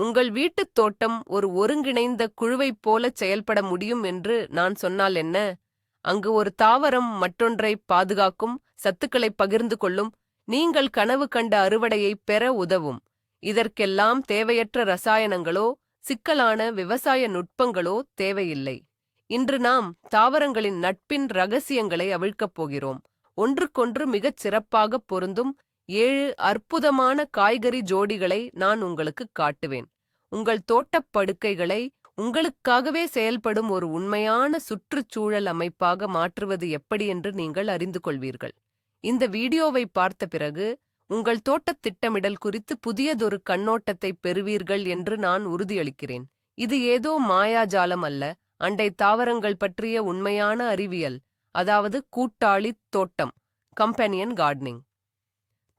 உங்கள் வீட்டுத் தோட்டம் ஒரு ஒருங்கிணைந்த குழுவைப் போலச் செயல்பட முடியும் என்று நான் சொன்னால் என்ன? அங்கு ஒரு தாவரம் மற்றொன்றை பாதுகாக்கும் சத்துக்களைப் பகிர்ந்து கொள்ளும் நீங்கள் கனவு கண்ட அறுவடையைப் பெற உதவும். இதற்கெல்லாம் தேவையற்ற ரசாயனங்களோ சிக்கலான விவசாய நுட்பங்களோ தேவையில்லை. இன்று நாம் தாவரங்களின் நட்பின் ரகசியங்களை அவிழ்க்கப் போகிறோம். ஒன்றுக்கொன்று மிகச் சிறப்பாகப் பொருந்தும் ஏழு அற்புதமான காய்கறி ஜோடிகளை நான் உங்களுக்கு காட்டுவேன். உங்கள் தோட்டப் படுக்கைகளை உங்களுக்காகவே செயல்படும் ஒரு உண்மையான சுற்றுச்சூழல் அமைப்பாக மாற்றுவது எப்படி என்று நீங்கள் அறிந்து கொள்வீர்கள். இந்த வீடியோவை பார்த்த பிறகு உங்கள் தோட்டத் திட்டமிடல் குறித்து புதியதொரு கண்ணோட்டத்தை பெறுவீர்கள் என்று நான் உறுதியளிக்கிறேன். இது ஏதோ மாயாஜாலம் அல்ல அண்டை தாவரங்கள் பற்றிய உண்மையான அறிவியல் அதாவது கூட்டாளி தோட்டம் கம்பெனியன் கார்டனிங்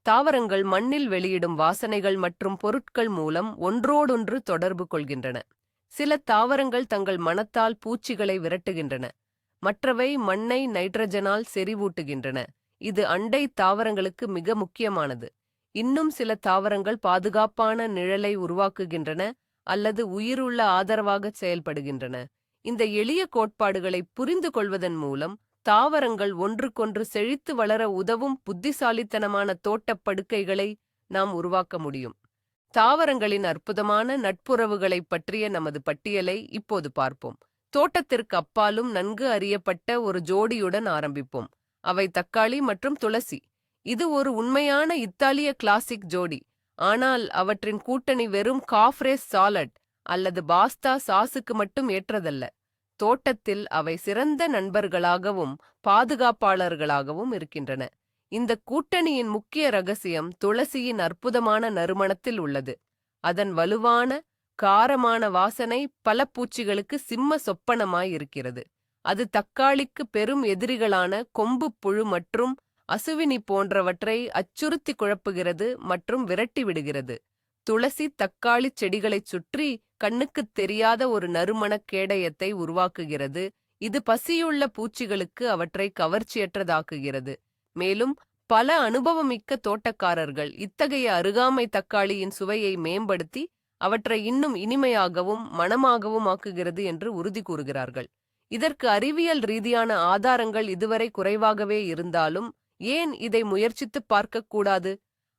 தாவரங்கள் மண்ணில் வெளியிடும் வாசனைகள் மற்றும் பொருட்கள் மூலம் ஒன்றோடொன்று தொடர்பு கொள்கின்றன. சில தாவரங்கள் தங்கள் மனத்தால் பூச்சிகளை விரட்டுகின்றன. மற்றவை மண்ணை நைட்ரஜனால் செறிவூட்டுகின்றன. இது அண்டை தாவரங்களுக்கு மிக முக்கியமானது. இன்னும் சில தாவரங்கள் பாதுகாப்பான நிழலை உருவாக்குகின்றன அல்லது உயிருள்ள ஆதரவாக செயல்படுகின்றன. இந்த எளிய கோட்பாடுகளை புரிந்து கொள்வதன் மூலம் தாவரங்கள் ஒன்றுக்கொன்று செழித்து வளர உதவும் புத்திசாலித்தனமான தோட்டப் படுக்கைகளை நாம் உருவாக்க முடியும். தாவரங்களின் அற்புதமான நட்புறவுகளைப் பற்றிய நமது பட்டியலை இப்போது பார்ப்போம். தோட்டத்திற்கு அப்பாலும் நன்கு அறியப்பட்ட ஒரு ஜோடியுடன் ஆரம்பிப்போம். அவை தக்காளி மற்றும் துளசி. இது ஒரு உண்மையான இத்தாலிய கிளாசிக் ஜோடி. ஆனால் அவற்றின் கூட்டணி வெறும் காஃப்ரேஸ் சாலட் அல்லது பாஸ்தா சாஸுக்கு மட்டும் ஏற்றதல்ல. தோட்டத்தில் அவை சிறந்த நண்பர்களாகவும் பாதுகாப்பாளர்களாகவும் இருக்கின்றன. இந்த கூட்டணியின் முக்கிய ரகசியம் துளசியின் அற்புதமான நறுமணத்தில் உள்ளது. அதன் வலுவான காரமான வாசனை பல பூச்சிகளுக்கு சிம்ம சொப்பனமாயிருக்கிறது அது தக்காளிக்கு பெரும் எதிரிகளான கொம்பு புழு மற்றும் அசுவினி போன்றவற்றை அச்சுறுத்தி குழப்புகிறது மற்றும் விரட்டி விடுகிறது. துளசி தக்காளி செடிகளைச் சுற்றி கண்ணுக்குத் தெரியாத ஒரு நறுமணக் கேடயத்தை உருவாக்குகிறது. இது பசியுள்ள பூச்சிகளுக்கு அவற்றை கவர்ச்சியற்றதாக்குகிறது. மேலும் பல அனுபவமிக்க தோட்டக்காரர்கள் இத்தகைய அருகாமை தக்காளியின் சுவையை மேம்படுத்தி அவற்றை இன்னும் இனிமையாகவும் மணமாகவும் ஆக்குகிறது என்று உறுதி கூறுகிறார்கள். இதற்கு அறிவியல் ரீதியான ஆதாரங்கள் இதுவரை குறைவாகவே இருந்தாலும் ஏன் இதை முயற்சித்துப் பார்க்கக்கூடாது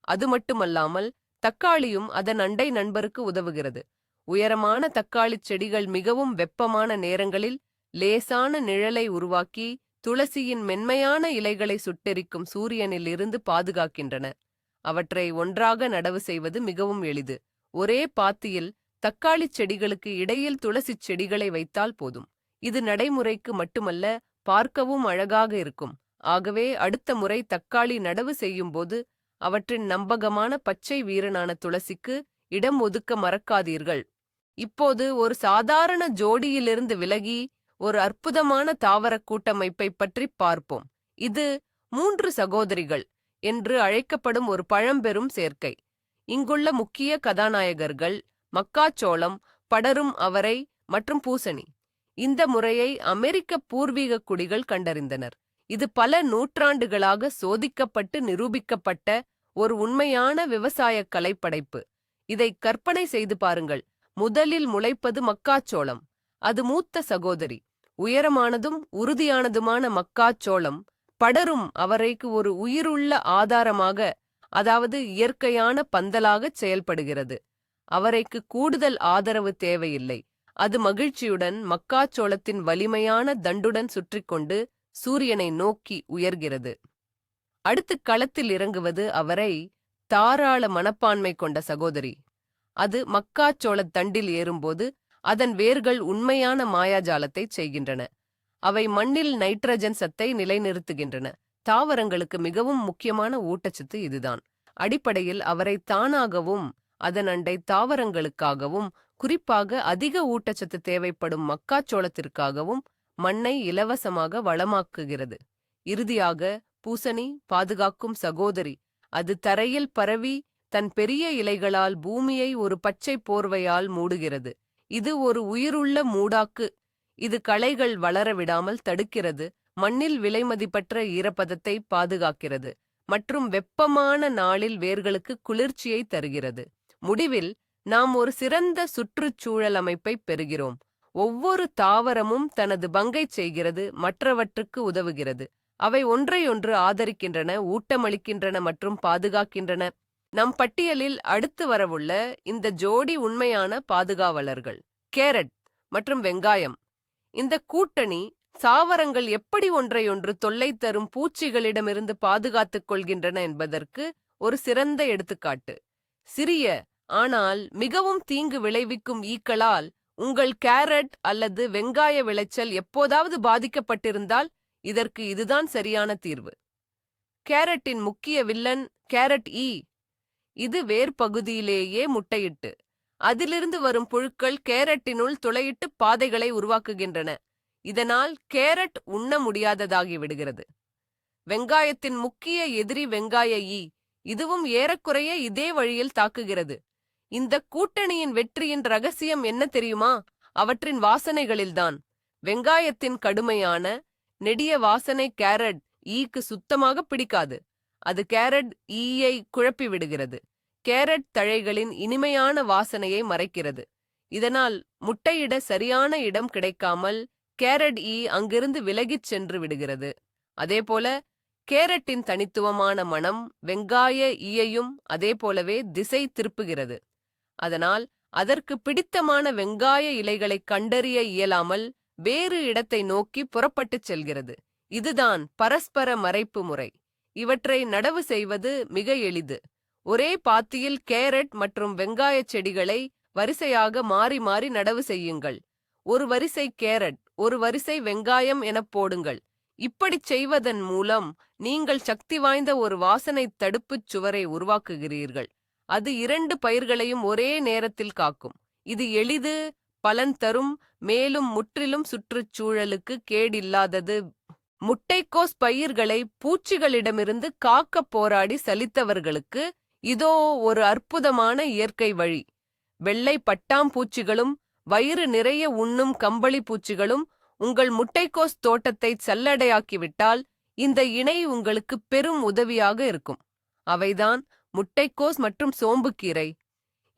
அது மட்டுமல்லாமல் தக்காளியும் அதன் அண்டை நண்பருக்கு உதவுகிறது. உயரமான தக்காளிச் செடிகள் மிகவும் வெப்பமான நேரங்களில் லேசான நிழலை உருவாக்கி துளசியின் மென்மையான இலைகளை சுட்டெரிக்கும் சூரியனில் இருந்து பாதுகாக்கின்றன. அவற்றை ஒன்றாக நடவு செய்வது மிகவும் எளிது. ஒரே பாத்தியில் தக்காளிச் செடிகளுக்கு இடையில் துளசிச் செடிகளை வைத்தால் போதும். இது நடைமுறைக்கு மட்டுமல்ல பார்க்கவும் அழகாக இருக்கும். ஆகவே அடுத்த முறை தக்காளி நடவு செய்யும்போது அவற்றின் நம்பகமான பச்சை வீரனான துளசிக்கு இடம் ஒதுக்க மறக்காதீர்கள். இப்போது ஒரு சாதாரண ஜோடியிலிருந்து விலகி ஒரு அற்புதமான தாவர கூட்டமைப்பை பற்றி பார்ப்போம். இது மூன்று சகோதரிகள் என்று அழைக்கப்படும் ஒரு பழம்பெரும் சேர்க்கை. இங்குள்ள முக்கிய கதாநாயகர்கள் மக்காச்சோளம் படரும் அவரை மற்றும் பூசணி. இந்த முறையை அமெரிக்க பூர்வீக குடிகள் கண்டறிந்தனர். இது பல நூற்றாண்டுகளாக சோதிக்கப்பட்டு நிரூபிக்கப்பட்ட ஒரு உண்மையான விவசாய கலைப்படைப்பு இதை கற்பனை செய்து பாருங்கள். முதலில் முளைப்பது மக்காச்சோளம். அது மூத்த சகோதரி. உயரமானதும் உறுதியானதுமான மக்காச்சோளம். படரும் அவரைக்கு ஒரு உயிருள்ள ஆதாரமாக அதாவது இயற்கையான பந்தலாகச் செயல்படுகிறது. அவரைக்கு கூடுதல் ஆதரவு தேவையில்லை. அது மகிழ்ச்சியுடன் மக்காச்சோளத்தின் வலிமையான தண்டுடன் சுற்றிக்கொண்டு சூரியனை நோக்கி உயர்கிறது. அடுத்து களத்தில் இறங்குவது அவரை தாராள மனப்பான்மை கொண்ட சகோதரி. அது மக்காச்சோளத் தண்டில் ஏறும்போது அதன் வேர்கள் உண்மையான மாயாஜாலத்தைச் செய்கின்றன. அவை மண்ணில் நைட்ரஜன் சத்தை நிலைநிறுத்துகின்றன. தாவரங்களுக்கு மிகவும் முக்கியமான ஊட்டச்சத்து இதுதான். அடிப்படையில் அவரை தானாகவும் அதன் அண்டை தாவரங்களுக்காகவும் குறிப்பாக அதிக ஊட்டச்சத்து தேவைப்படும் மக்காச்சோளத்திற்காகவும் மண்ணை இலவசமாக வளமாக்குகிறது. இறுதியாக பூசணி பாதுகாக்கும் சகோதரி அது தரையில் பரவி தன் பெரிய இலைகளால் பூமியை ஒரு பச்சை போர்வையால் மூடுகிறது. இது ஒரு உயிருள்ள மூடாக்கு. இது களைகள் வளரவிடாமல் தடுக்கிறது. மண்ணில் விலைமதிப்பற்ற ஈரப்பதத்தை பாதுகாக்கிறது. மற்றும் வெப்பமான நாளில் வேர்களுக்கு குளிர்ச்சியை தருகிறது. முடிவில் நாம் ஒரு சிறந்த சுற்றுச்சூழல் அமைப்பை பெறுகிறோம். ஒவ்வொரு தாவரமும் தனது பங்கைச் செய்கிறது மற்றவற்றுக்கு உதவுகிறது. அவை ஒன்றையொன்று ஆதரிக்கின்றன ஊட்டமளிக்கின்றன மற்றும் பாதுகாக்கின்றன. நம் பட்டியலில் அடுத்து வரவுள்ள இந்த ஜோடி உண்மையான பாதுகாவலர்கள் கேரட் மற்றும் வெங்காயம். இந்த கூட்டணி சாவரங்கள் எப்படி ஒன்றையொன்று தொல்லை தரும் பூச்சிகளிடமிருந்து பாதுகாத்துக் கொள்கின்றன என்பதற்கு ஒரு சிறந்த எடுத்துக்காட்டு. சிறிய ஆனால் மிகவும் தீங்கு விளைவிக்கும் ஈக்களால் உங்கள் கேரட் அல்லது வெங்காய விளைச்சல் எப்போதாவது பாதிக்கப்பட்டிருந்தால் இதற்கு இதுதான் சரியான தீர்வு. கேரட்டின் முக்கிய வில்லன் கேரட் ஈ இது வேர்பகுதியிலேயே முட்டையிட்டு அதிலிருந்து வரும் புழுக்கள் கேரட்டினுள் துளையிட்டு பாதைகளை உருவாக்குகின்றன. இதனால் கேரட் உண்ண முடியாததாகி விடுகிறது. வெங்காயத்தின் முக்கிய எதிரி வெங்காய ஈ இதுவும் ஏறக்குறைய இதே வழியில் தாக்குகிறது. இந்த கூட்டணியின் வெற்றியின் ரகசியம் என்ன தெரியுமா? அவற்றின் வாசனைகளில்தான். வெங்காயத்தின் கடுமையான நெடிய வாசனை கேரட் ஈக்கு சுத்தமாக பிடிக்காது. அது கேரட் ஈயை குழப்பி விடுகிறது. கேரட் தழைகளின் இனிமையான வாசனையை மறைக்கிறது. இதனால் முட்டையிட சரியான இடம் கிடைக்காமல் கேரட் ஈ அங்கிருந்து விலகிச் சென்று விடுகிறது. அதேபோல கேரட்டின் தனித்துவமான மனம் வெங்காய ஈயையும் அதேபோலவே திசை திருப்புகிறது. அதனால் அதற்கு பிடித்தமான வெங்காய இலைகளை கண்டறிய இயலாமல் வேறு இடத்தை நோக்கி புறப்பட்டுச் செல்கிறது. இதுதான் பரஸ்பர மறைப்பு முறை. இவற்றை நடவு செய்வது மிக எளிது. ஒரே பாத்தியில் கேரட் மற்றும் வெங்காயச் செடிகளை வரிசையாக மாறி மாறி நடவு செய்யுங்கள். ஒரு வரிசை கேரட் ஒரு வரிசை வெங்காயம் எனப் போடுங்கள். இப்படிச் செய்வதன் மூலம் நீங்கள் சக்தி வாய்ந்த ஒரு வாசனை தடுப்புச் சுவரை உருவாக்குகிறீர்கள். அது இரண்டு பயிர்களையும் ஒரே நேரத்தில் காக்கும். இது எளிது பலன் தரும் மேலும் முற்றிலும் சுற்றுச்சூழலுக்கு கேடில்லாதது முட்டைக்கோஸ் பயிர்களை பூச்சிகளிடமிருந்து காக்க போராடி சலித்தவர்களுக்கு இதோ ஒரு அற்புதமான இயற்கை வழி. வெள்ளை பட்டாம்பூச்சிகளும் வயிறு நிறைய உண்ணும் கம்பளி பூச்சிகளும் உங்கள் முட்டைக்கோஸ் தோட்டத்தை சல்லடையாக்கிவிட்டால் இந்த இணை உங்களுக்கு பெரும் உதவியாக இருக்கும். அவைதான் முட்டைக்கோஸ் மற்றும் சோம்புக்கீரை.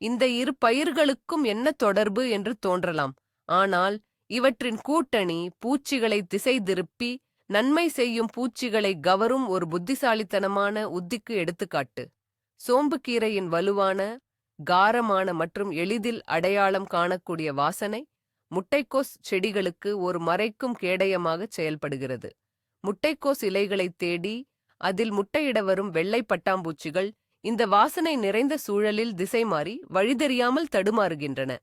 இந்த இரு பயிர்களுக்கும் என்ன தொடர்பு என்று தோன்றலாம். ஆனால் இவற்றின் கூட்டணி பூச்சிகளை திசை திருப்பி நன்மை செய்யும் பூச்சிகளை கவரும் ஒரு புத்திசாலித்தனமான உத்திக்கு எடுத்துக்காட்டு. சோம்புக்கீரையின் வலுவான காரமான மற்றும் எளிதில் அடையாளம் காணக்கூடிய வாசனை முட்டைக்கோஸ் செடிகளுக்கு ஒரு மறைக்கும் கேடயமாக செயல்படுகிறது. முட்டைக்கோஸ் இலைகளைத் தேடி அதில் முட்டையிட வரும் வெள்ளை பட்டாம்பூச்சிகள் இந்த வாசனை நிறைந்த சூழலில் திசை மாறி வழிதெரியாமல் தடுமாறுகின்றன.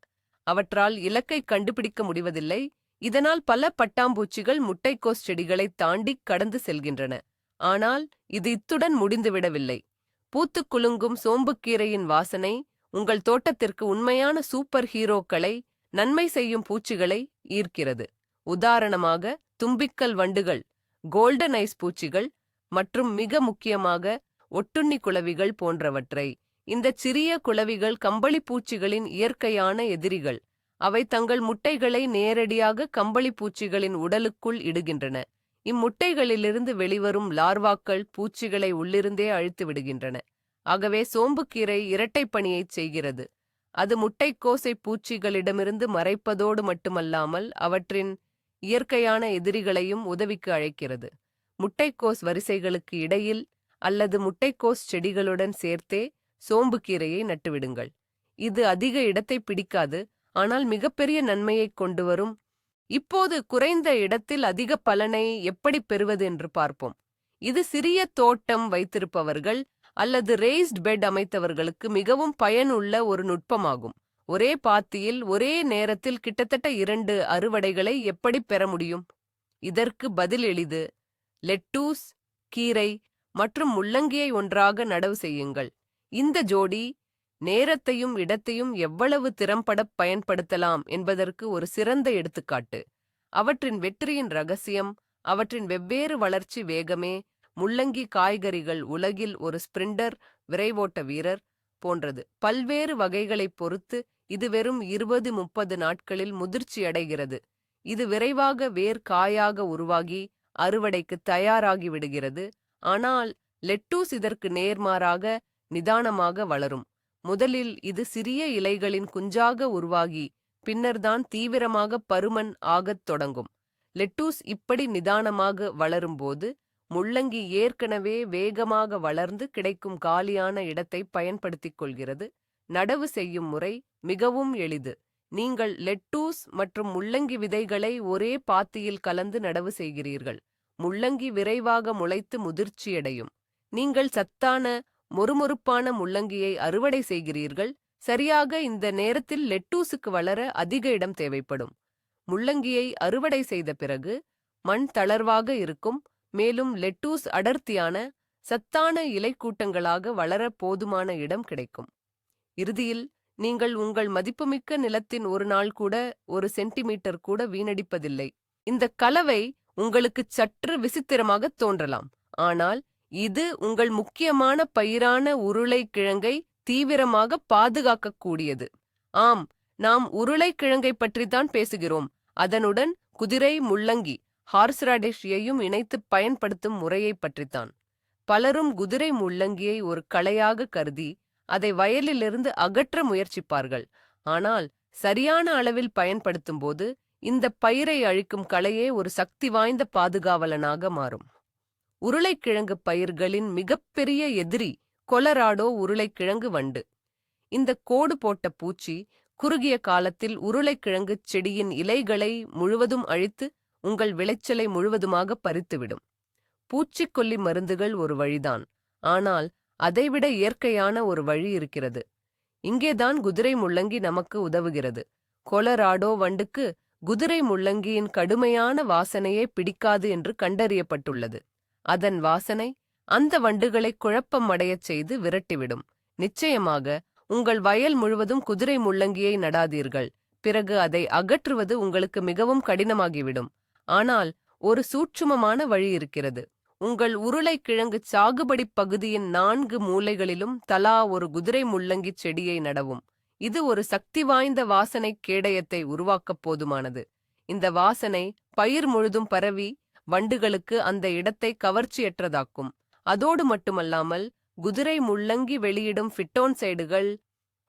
அவற்றால் இலக்கை கண்டுபிடிக்க முடிவதில்லை. இதனால் பல பட்டாம்பூச்சிகள் முட்டைக்கோஸ் செடிகளை தாண்டி கடந்து செல்கின்றன. ஆனால் இது இத்துடன் முடிந்துவிடவில்லை. பூத்துக் குலுங்கும் சோம்புக்கீரையின் வாசனை உங்கள் தோட்டத்திற்கு உண்மையான சூப்பர் ஹீரோக்களை நன்மை செய்யும் பூச்சிகளை ஈர்க்கிறது. உதாரணமாக தும்பிக்கல் வண்டுகள் கோல்டன் ஐஸ் பூச்சிகள் மற்றும் மிக முக்கியமாக ஒட்டுண்ணி குளவிகள் போன்றவற்றை. இந்த சிறிய குளவிகள் கம்பளி பூச்சிகளின் இயற்கையான எதிரிகள். அவை தங்கள் முட்டைகளை நேரடியாக கம்பளி பூச்சிகளின் உடலுக்குள் இடுகின்றன. இம்முட்டைகளிலிருந்து வெளிவரும் லார்வாக்கள் பூச்சிகளை உள்ளிருந்தே அழித்து விடுகின்றன. ஆகவே சோம்புக்கீரை இரட்டைப் பணியைச் செய்கிறது. அது முட்டைக்கோசை பூச்சிகளிடமிருந்து மறைப்பதோடு மட்டுமல்லாமல் அவற்றின் இயற்கையான எதிரிகளையும் உதவிக்கு அழைக்கிறது. முட்டைக்கோஸ் வரிசைகளுக்கு இடையில் அல்லது முட்டைக்கோஸ் செடிகளுடன் சேர்த்தே சோம்புக்கீரையை நட்டுவிடுங்கள். இது அதிக இடத்தை பிடிக்காது ஆனால் மிகப்பெரிய நன்மையைக் கொண்டு வரும். இப்போது குறைந்த இடத்தில் அதிக பலனை எப்படி பெறுவது என்று பார்ப்போம். இது சிறிய தோட்டம் வைத்திருப்பவர்கள் அல்லது ரேஸ்ட் பெட் அமைத்தவர்களுக்கு மிகவும் பயனுள்ள ஒரு நுட்பமாகும். ஒரே பாத்தியில் ஒரே நேரத்தில் கிட்டத்தட்ட இரண்டு அறுவடைகளை எப்படி பெற முடியும்? இதற்கு பதில் எளிது. லெட்டூஸ் கீரை மற்றும் முள்ளங்கியை ஒன்றாக நடவு செய்யுங்கள். இந்த ஜோடி நேரத்தையும் இடத்தையும் எவ்வளவு திறம்பட பயன்படுத்தலாம் என்பதற்கு ஒரு சிறந்த எடுத்துக்காட்டு. அவற்றின் வெற்றியின் ரகசியம் அவற்றின் வெவ்வேறு வளர்ச்சி வேகமே முள்ளங்கி காய்கறிகள் உலகில் ஒரு ஸ்பிரிண்டர் விரைவோட்ட வீரர் போன்றது. பல்வேறு வகைகளைப் பொறுத்து இது வெறும் இருபது முப்பது நாட்களில் முதிர்ச்சியடைகிறது இது விரைவாக வேர் காயாக உருவாகி அறுவடைக்கு தயாராகி விடுகிறது. ஆனால் லெட்டூஸ் இதற்கு நேர்மாறாக நிதானமாக வளரும். முதலில் இது சிறிய இலைகளின் குஞ்சாக உருவாகி பின்னர்தான் தீவிரமாக பருமன் ஆகத் தொடங்கும். லெட்டூஸ் இப்படி நிதானமாக வளரும்போது முள்ளங்கி ஏற்கனவே வேகமாக வளர்ந்து கிடைக்கும் காலியான இடத்தை பயன்படுத்திக் கொள்கிறது. நடவு செய்யும் முறை மிகவும் எளிது. நீங்கள் லெட்டூஸ் மற்றும் முள்ளங்கி விதைகளை ஒரே பாத்தியில் கலந்து நடவு செய்கிறீர்கள். முள்ளங்கி விரைவாக முளைத்து முதிர்ச்சியடையும். நீங்கள் சத்தான மொறுமொறுப்பான முள்ளங்கியை அறுவடை செய்கிறீர்கள் சரியாக இந்த நேரத்தில் லெட்டூஸுக்கு வளர அதிக இடம் தேவைப்படும். முள்ளங்கியை அறுவடை செய்த பிறகு மண் தளர்வாக இருக்கும் மேலும் லெட்டூஸ் அடர்த்தியான சத்தான இலைக்கூட்டங்களாக வளர போதுமான இடம் கிடைக்கும். இறுதியில் நீங்கள் உங்கள் மதிப்புமிக்க நிலத்தின் ஒரு நாள் கூட ஒரு சென்டிமீட்டர் கூட வீணடிப்பதில்லை. இந்த கலவை உங்களுக்கு சற்று விசித்திரமாக தோன்றலாம் ஆனால் இது உங்கள் முக்கியமான பயிரான உருளைக்கிழங்கை தீவிரமாக பாதுகாக்கக்கூடியது. ஆம் நாம் உருளைக்கிழங்கை பற்றித்தான் பேசுகிறோம். அதனுடன் குதிரை முள்ளங்கி ஹார்ஸ்ராடிஷையும் இணைத்து பயன்படுத்தும் முறையை பற்றித்தான். பலரும் குதிரை முள்ளங்கியை ஒரு களையாக கருதி அதை வயலிலிருந்து அகற்ற முயற்சிப்பார்கள். ஆனால் சரியான அளவில் பயன்படுத்தும்போது இந்த பயிரை அழிக்கும் களையே ஒரு சக்தி வாய்ந்த பாதுகாவலனாக மாறும். உருளைக்கிழங்கு பயிர்களின் மிகப்பெரிய எதிரி கொலராடோ உருளைக்கிழங்கு வண்டு. இந்த கோடு போட்ட பூச்சி குறுகிய காலத்தில் உருளைக்கிழங்கு செடியின் இலைகளை முழுவதும் அழித்து உங்கள் விளைச்சலை முழுவதுமாக பறித்துவிடும். பூச்சிக்கொல்லி மருந்துகள் ஒரு வழிதான். ஆனால் அதைவிட இயற்கையான ஒரு வழி இருக்கிறது. இங்கேதான் குதிரை முள்ளங்கி நமக்கு உதவுகிறது. கொலராடோ வண்டுக்கு குதிரை முள்ளங்கியின் கடுமையான வாசனையே பிடிக்காது என்று கண்டறியப்பட்டுள்ளது. அதன் வாசனை அந்த வண்டுகளை குழப்பம் அடையச் செய்து விரட்டிவிடும். நிச்சயமாக உங்கள் வயல் முழுவதும் குதிரை முள்ளங்கியை நடாதீர்கள். பிறகு அதை அகற்றுவது உங்களுக்கு மிகவும் கடினமாகிவிடும். ஆனால் ஒரு சூட்சுமமான வழி இருக்கிறது. உங்கள் உருளைக்கிழங்கு சாகுபடி பகுதியின் நான்கு மூலைகளிலும் தலா ஒரு குதிரை முள்ளங்கி செடியை நடவும். இது ஒரு சக்தி வாய்ந்த வாசனை கேடயத்தை உருவாக்கப் போதுமானது. இந்த வாசனை பயிர் முழுதும் பரவி வண்டுகளுக்கு அந்த இடத்தை கவர்ச்சியற்றதாக்கும். அதோடு மட்டுமல்லாமல் குதிரை முள்ளங்கி வெளியிடும் ஃபிட்டோன்சைடுகள்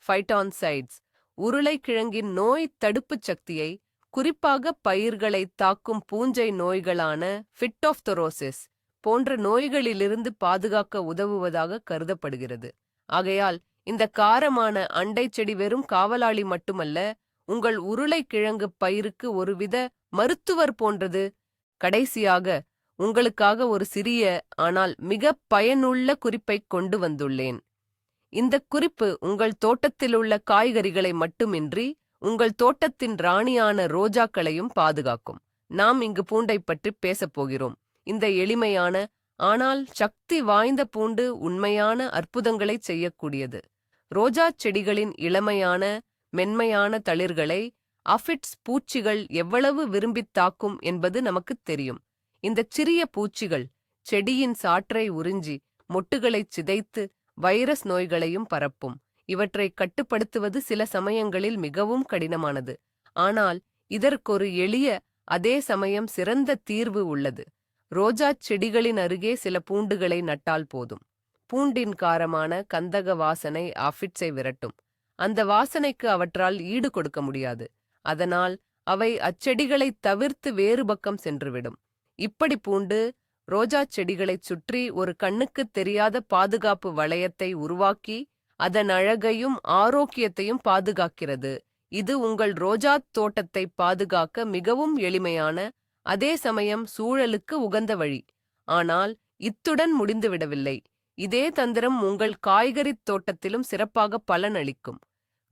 ஃபைட்டான்சைட்ஸ் உருளைக்கிழங்கின் நோய் தடுப்புச் சக்தியை குறிப்பாக பயிர்களை தாக்கும் பூஞ்சை நோய்களான ஃபிட்டோஃப்தொரோசிஸ் போன்ற நோய்களிலிருந்து பாதுகாக்க உதவுவதாக கருதப்படுகிறது. ஆகையால் இந்த காரமான அண்டை செடி வெறும் காவலாளி மட்டுமல்ல உங்கள் உருளைக்கிழங்கு பயிருக்கு ஒருவித மருத்துவர் போன்றது கடைசியாக உங்களுக்காக ஒரு சிறிய ஆனால் மிக பயனுள்ள குறிப்பை கொண்டு வந்துள்ளேன். இந்த குறிப்பு உங்கள் தோட்டத்திலுள்ள காய்கறிகளை மட்டுமின்றி உங்கள் தோட்டத்தின் ராணியான ரோஜாக்களையும் பாதுகாக்கும். நாம் இங்கு பூண்டை பற்றி பேசப் போகிறோம். இந்த எளிமையான ஆனால் சக்தி வாய்ந்த பூண்டு உண்மையான அற்புதங்களைச் செய்யக்கூடியது. ரோஜா செடிகளின் இளமையான மென்மையான தளிர்களை அஃபிட்ஸ் பூச்சிகள் எவ்வளவு விரும்பித் தாக்கும் என்பது நமக்குத் தெரியும். இந்தச் சிறிய பூச்சிகள் செடியின் சாற்றை உறிஞ்சி மொட்டுகளைச் சிதைத்து வைரஸ் நோய்களையும் பரப்பும். இவற்றை கட்டுப்படுத்துவது சில சமயங்களில் மிகவும் கடினமானது. ஆனால் இதற்கொரு எளிய அதே சமயம் சிறந்த தீர்வு உள்ளது. ரோஜாச் செடிகளின் அருகே சில பூண்டுகளை நட்டால் போதும். பூண்டின் காரமான கந்தக வாசனை ஆஃபிட்ஸை விரட்டும். அந்த வாசனைக்கு அவற்றால் ஈடு கொடுக்க முடியாது. அதனால் அவை அச்செடிகளை தவிர்த்து வேறு பக்கம் சென்றுவிடும். இப்படி பூண்டு ரோஜாச் செடிகளைச் சுற்றி ஒரு கண்ணுக்குத் தெரியாத பாதுகாப்பு வளையத்தை உருவாக்கி அதன் அழகையும் ஆரோக்கியத்தையும் பாதுகாக்கிறது. இது உங்கள் ரோஜாத் தோட்டத்தை பாதுகாக்க மிகவும் எளிமையான அதே சமயம் சூழலுக்கு உகந்த வழி. ஆனால் இத்துடன் முடிந்துவிடவில்லை. இதே தந்திரம் உங்கள் காய்கறித் தோட்டத்திலும் சிறப்பாக பலனளிக்கும்.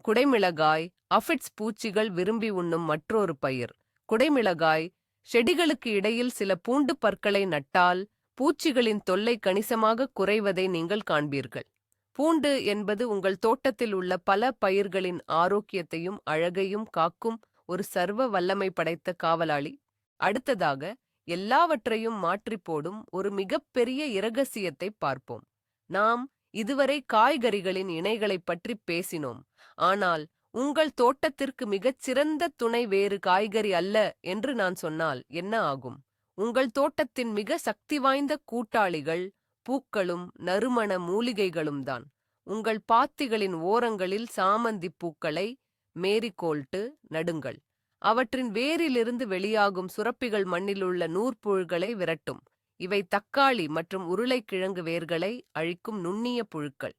குடைமிளகாய் அஃபிட்ஸ் பூச்சிகள் விரும்பி உண்ணும் மற்றொரு பயிர். குடைமிளகாய் செடிகளுக்கு இடையில் சில பூண்டு பற்களை நட்டால் பூச்சிகளின் தொல்லை கணிசமாக குறைவதை நீங்கள் காண்பீர்கள். பூண்டு என்பது உங்கள் தோட்டத்தில் உள்ள பல பயிர்களின் ஆரோக்கியத்தையும் அழகையும் காக்கும் ஒரு சர்வ வல்லமை படைத்த காவலாளி. அடுத்ததாக எல்லாவற்றையும் மாற்றிப்போடும் ஒரு மிகப்பெரிய இரகசியத்தை பார்ப்போம். நாம் இதுவரை காய்கறிகளின் இணைகளைப் பற்றி பேசினோம். ஆனால் உங்கள் தோட்டத்திற்கு மிகச் சிறந்த துணை வேறு காய்கறி அல்ல என்று நான் சொன்னால் என்ன ஆகும்? உங்கள் தோட்டத்தின் மிக சக்தி வாய்ந்த கூட்டாளிகள் பூக்களும் நறுமண மூலிகைகளும் தான் உங்கள் பாத்திகளின் ஓரங்களில் சாமந்தி பூக்களை மேரிகோல்ட்டு நடுங்கள். அவற்றின் வேரிலிருந்து வெளியாகும் சுரப்பிகள் மண்ணிலுள்ள நூற்புழுக்களை விரட்டும். இவை தக்காளி மற்றும் உருளைக்கிழங்கு வேர்களை அழிக்கும் நுண்ணிய புழுக்கள்.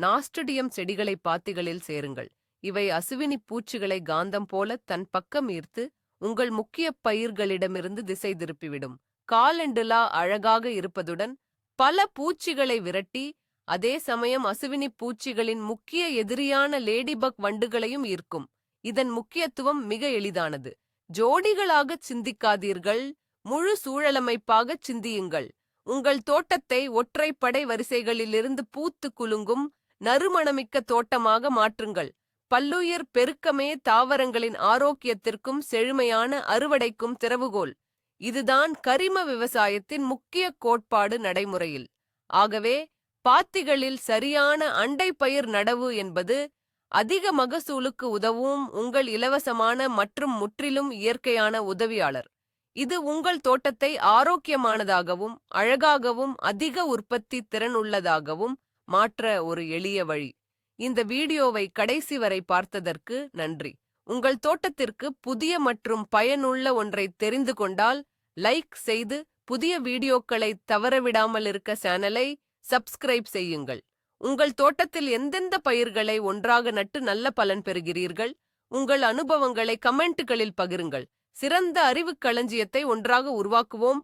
நாஸ்டடியம் செடிகளை பாத்திகளில் சேருங்கள். இவை அசுவினி பூச்சிகளை காந்தம் போல தன் பக்கம் ஈர்த்து உங்கள் முக்கிய பயிர்களிடமிருந்து திசை திருப்பிவிடும். காலண்டுலா அழகாக இருப்பதுடன் பல பூச்சிகளை விரட்டி அதே சமயம் அசுவினி பூச்சிகளின் முக்கிய எதிரியான லேடிபக் வண்டுகளையும் ஈர்க்கும். இதன் முக்கியத்துவம் மிக எளிதானது. ஜோடிகளாகச் சிந்திக்காதீர்கள். முழு சூழலமைப்பாகச் சிந்தியுங்கள். உங்கள் தோட்டத்தை ஒற்றைப்படை வரிசைகளிலிருந்து பூத்து குலுங்கும் நறுமணமிக்க தோட்டமாக மாற்றுங்கள். பல்லுயிர் பெருக்கமே தாவரங்களின் ஆரோக்கியத்திற்கும் செழுமையான அறுவடைக்கும் திறவுகோல். இதுதான் கரிம விவசாயத்தின் முக்கிய கோட்பாடு நடைமுறையில். ஆகவே பாத்திகளில் சரியான அண்டை பயிர் நடவு என்பது அதிக மகசூலுக்கு உதவும் உங்கள் இலவசமான மற்றும் முற்றிலும் இயற்கையான உதவியாளர். இது உங்கள் தோட்டத்தை ஆரோக்கியமானதாகவும் அழகாகவும் அதிக உற்பத்தி திறனுள்ளதாகவும் மாற்ற ஒரு எளிய வழி. இந்த வீடியோவை கடைசி வரை பார்த்ததற்கு நன்றி. உங்கள் தோட்டத்திற்கு புதிய மற்றும் பயனுள்ள ஒன்றை தெரிந்து கொண்டால் லைக் செய்து புதிய வீடியோக்களை தவறவிடாமல் இருக்க சேனலை சப்ஸ்கிரைப் செய்யுங்கள். உங்கள் தோட்டத்தில் எந்தெந்த பயிர்களை ஒன்றாக நட்டு நல்ல பலன் பெறுகிறீர்கள்? உங்கள் அனுபவங்களை கமெண்ட்டுகளில் பகிருங்கள். சிறந்த அறிவுக் களஞ்சியத்தை ஒன்றாக உருவாக்குவோம்.